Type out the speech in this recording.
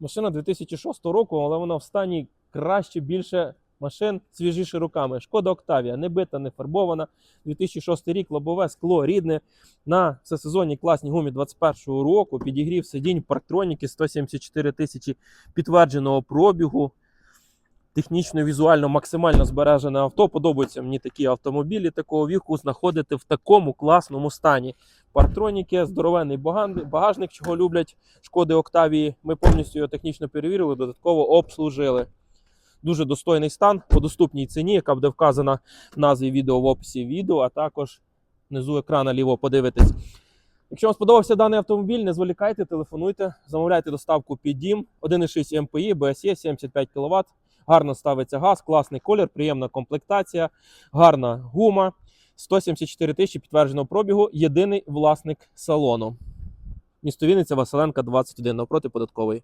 Машина 2006 року, але вона в стані краще більше машин свіжіше руками. Шкода Октавія, не бита, не фарбована. 2006 рік, лобове скло рідне. На всесезонній класній гумі 21 року. Підігрів сидінь, парктроніки 174 тисячі підтвердженого пробігу. Технічно, візуально максимально збережене авто. Подобаються мені такі автомобілі такого віку знаходити в такому класному стані. Парктроніки, здоровенний багажник, чого люблять шкоди Октавії. Ми повністю його технічно перевірили, додатково обслужили. Дуже достойний стан по доступній ціні, яка буде вказана в назві відео в описі відео, а також внизу екрана ліво подивитись. Якщо вам сподобався даний автомобіль, не зволікайте, телефонуйте, замовляйте доставку під дім 1,6 МПІ, БСЄ 75 кВт. Гарно ставиться газ, класний колір, приємна комплектація, гарна гума. 174 тисячі підтвердженого пробігу. Єдиний власник салону. Місто Вінниця, Василенка, 21 навпроти податковий.